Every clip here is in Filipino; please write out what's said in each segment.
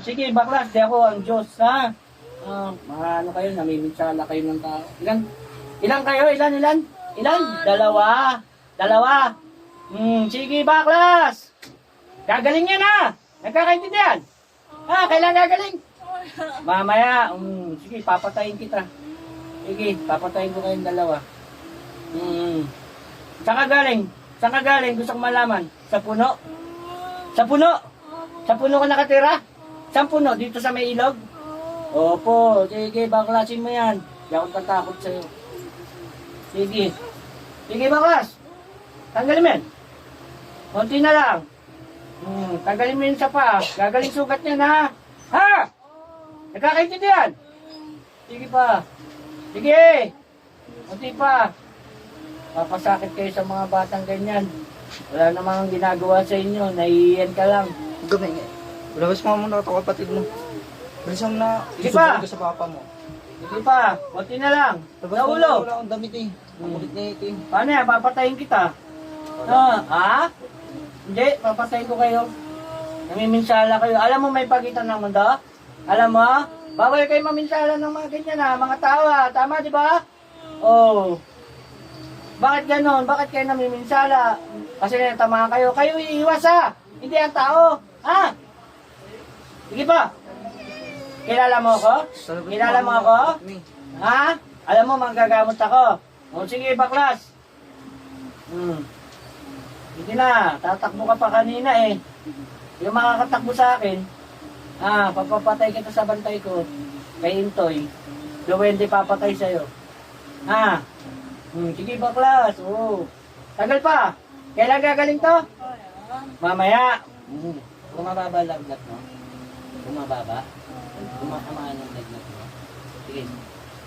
Sige, baklas, di ako ang Diyos, ha? Ah, mga ano kayo, namiminsala kayo ng tao. Ilan? Ilan kayo? Ilan, ilan? Ilan? Dalawa. Dalawa. Hmm, sige, baklas. Gagaling yan, ha? Nagkakaintindihan? Ha, kailan gagaling? Mamaya, um, sige, papatayin kita. Sige, papatayin ko kayong dalawa. Hmm. Saan ka galing? Saan ka galing? Gusto kong malaman. Sa puno? Sa puno? Sa puno ka nakatira? Saan puno? Dito sa may ilog? Opo, sige, baklasin mo yan. Hindi ako tatakot sa'yo. Sige. Sige, baklas. Tanggalin mo yan. Konti na lang. Hmm, tanggalin mo yun sa paa. Gagaling sugat niyan, ha? Ha? Nagkakaintindihan? Sige pa. Sige. Konti pa. Papasakit kayo sa mga batang ganyan. Wala namang ginagawa sa inyo. Naiiyan ka lang. Nga. Labas mo muna ito kapatid mo. Bilisan mo na. Sige pa. Isusubukan ko sa papa mo. Sige pa. Konti na lang. Labas mo ulo. Wala akong damit eh. Ang Hmm. kulit na ito eh. Paano yan? Papatayin kita. Ah, ha? Hindi, papatayin ko kayo. Namiminsala kayo. Alam mo may pagitan ng mundo? Alam mo? Bawal kayo maminsala ng mga ganyan ha, mga tao ha. Tama, di ba? Oh. Bakit ganon? Bakit kayo namiminsala? Kasi natamaan kayo. Kayo iiwas ha. Hindi ang tao. Ha? Sige pa. Kilala mo ako? Kilala mo ako? Ha? Alam mo, manggagamot ako. O sige, baklas. Hmm. Hindi na, tatakbo ka pa kanina eh. Yung makakatakbo sa akin, ah, papapatay kita sa bantay ko. Kay Intoy. Duwende papatay sa'yo. Ha? Hmm, sige, baklas. Oo. Tagal pa. Kailan gagaling to? Mamaya. Hmm. Bumababa ang lagnat mo? Bumababa? Bumatamaan ang lagnat mo? Sige.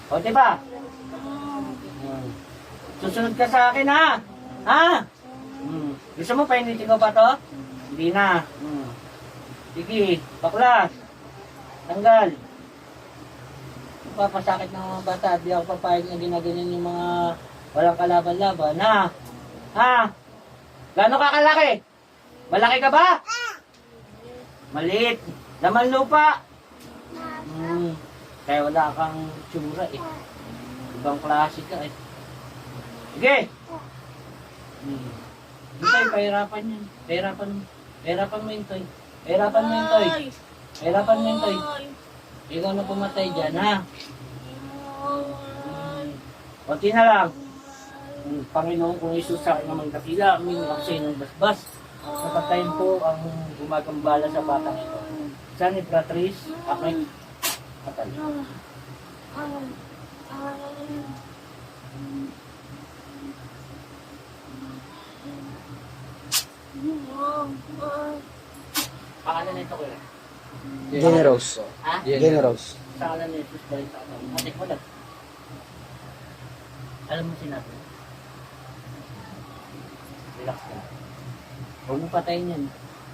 O, di ba? Hmm. Susunod ka sa akin, ha? Ha? Hmm. Gusto mo painitin ko pa to? Hindi na. Hmm. Sige, baklas. Tanggal. Papasakit ng mga bata. Di ako papayag na ginaganyan yung mga walang kalaban-laban. Ha? Ha? Gano'n ka kalaki? Malaki ka ba? Maliit. Laman lupa. Hmm. Kaya wala kang tsura eh. Ibang klase ka eh. Sige! Hmm. Intoy, pahirapan yan. Pahirapan mo. Pahirapan mo, Intoy. Pahirapan mo, Intoy. Pahirapan mo, Intoy. Ikaw na pumatay dyan, ha? Hmm. Kunti na lang. Hmm. Panginoon kung Isus sa akin naman kapila, amin ako sa inyong basbas. Napatayin po ang gumagambala sa batang ito. Sa ni Patrice, aking patay. Pangalan nito ko eh. Generous. Ha? Generous. Sa kanan ni Jesus balik sa atin. Ate ko lang. Alam mo sinabi. Relax ka. Huwag mo patayin yan.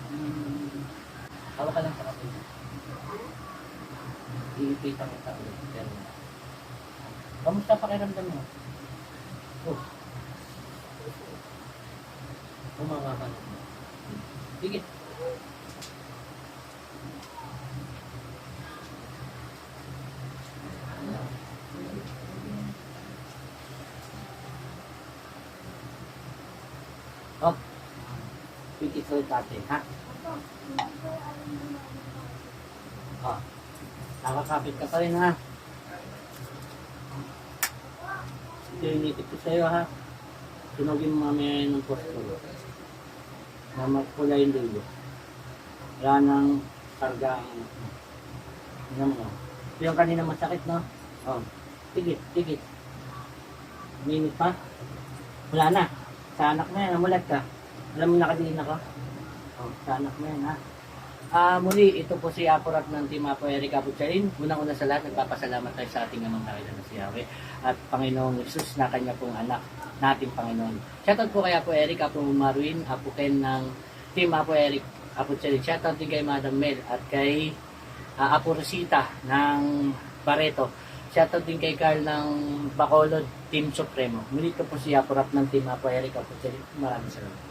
Hmm. Hawak ka lang sa kapatid. Iipitan kita ulit. Pero, kamusta pakiramdam mo? Oh. Bumaba ka na. Sige. Oh. Pikit ulit natin, ha? Oh. Nakakapit ka pa rin, ha? Ito yung nitip ko sa'yo, ha? Tunogin mo mamaya ng postulo. Na magpula yung dulo. Wala nang karga ang anak mo. Mo. Ito yung kanina masakit, no? Oh. Tigit, tigit. Minit pa? Wala na. Sa anak mo yan, namulat ka. Alam mo nakadiin ako? Oh, sa anak mo yan, ha? Ah, muli, ito po si Aporat ng Team Apo Eric Abutsarin. Unang-una sa lahat, nagpapasalamat tayo sa ating amang nakilala na si Yahweh at Panginoong Jesus na kanya pong anak nating Panginoon. Shoutout po kay Apo Eric, Apo Marwin, Apo Ken ng Team Apo Eric Abutsarin. Shoutout din kay Madam Mel at kay ah, Apo Rosita ng Barreto. Shoutout din kay Carl ng Bacolod, Team Supremo. Muli po si Apo ng Team Apo Eric Abutsarin. Maraming salamat.